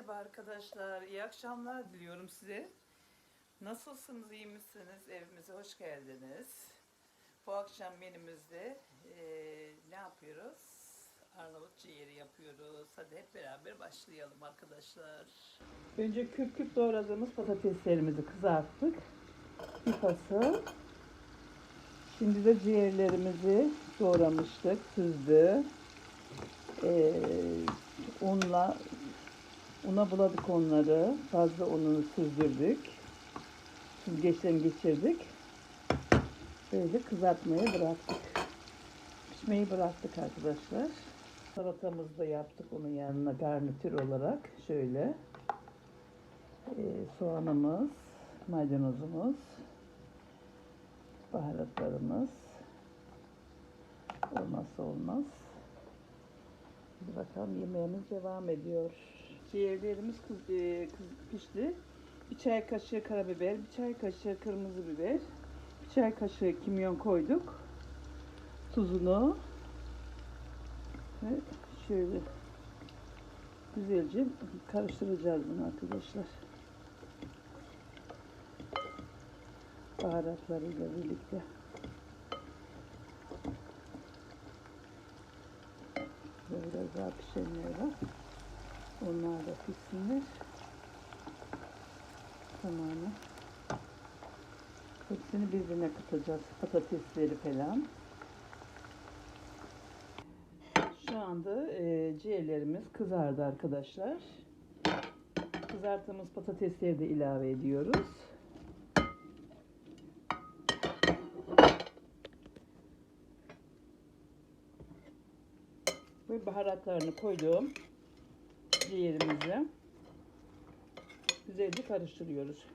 Merhaba arkadaşlar, iyi akşamlar diliyorum size. Nasılsınız, iyi misiniz? Evimize hoş geldiniz. Bu akşam menümüzde eee, ne yapıyoruz? Arnavut ciğeri yapıyoruz. Hadi hep beraber başlayalım arkadaşlar. Önce küp küp doğradığımız patateslerimizi kızarttık. Bir fasıl. Şimdi de ciğerlerimizi doğramıştık, süzdü. Eee unla Una buladık onları. Fazla ununu süzdürdük. Süzgeçten geçirdik. Böyle kızartmaya bıraktık. Pişmeyi bıraktık arkadaşlar. Salatamızı da yaptık onun yanına garnitür olarak. Şöyle. Ee, soğanımız, maydanozumuz, baharatlarımız. Olmazsa olmaz. Hadi bakalım yemeğimiz devam ediyor. Ciğerlerimiz kız, e, kız pişti. Bir çay kaşığı karabiber, bir çay kaşığı kırmızı biber, bir çay kaşığı kimyon koyduk. Tuzunu ve şöyle güzelce karıştıracağız bunu arkadaşlar. Baharatlarıyla birlikte. Biraz daha pişenler var. Onlar da pişsinler. Tamamı. Hepsini birbirine katacağız. Patatesleri falan. Şu anda e, ciğerlerimiz kızardı arkadaşlar. Kızarttığımız patatesleri de ilave ediyoruz. Ve baharatlarını koydum ciğerimizi. Güzelce karıştırıyoruz.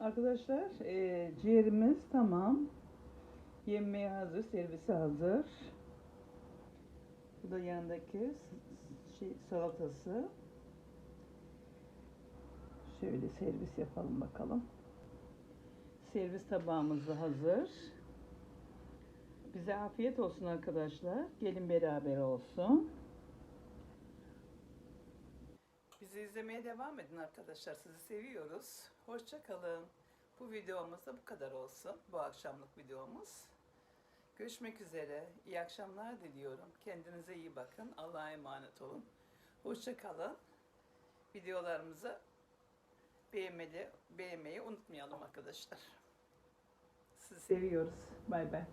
Arkadaşlar e, ciğerimiz tamam. Yemeğe hazır, servise hazır. Bu da yanındaki s- şey, salatası. Şöyle servis yapalım bakalım. Servis tabağımız da hazır. Bize afiyet olsun arkadaşlar. Gelin beraber olsun. Bizi izlemeye devam edin arkadaşlar. Sizi seviyoruz. Hoşça kalın. Bu videomuz da bu kadar olsun. Bu akşamlık videomuz. Görüşmek üzere. İyi akşamlar diliyorum. Kendinize iyi bakın. Allah'a emanet olun. Hoşça kalın. Beğenmeli, beğenmeyi unutmayalım arkadaşlar. Sizi seviyoruz. Bay bay.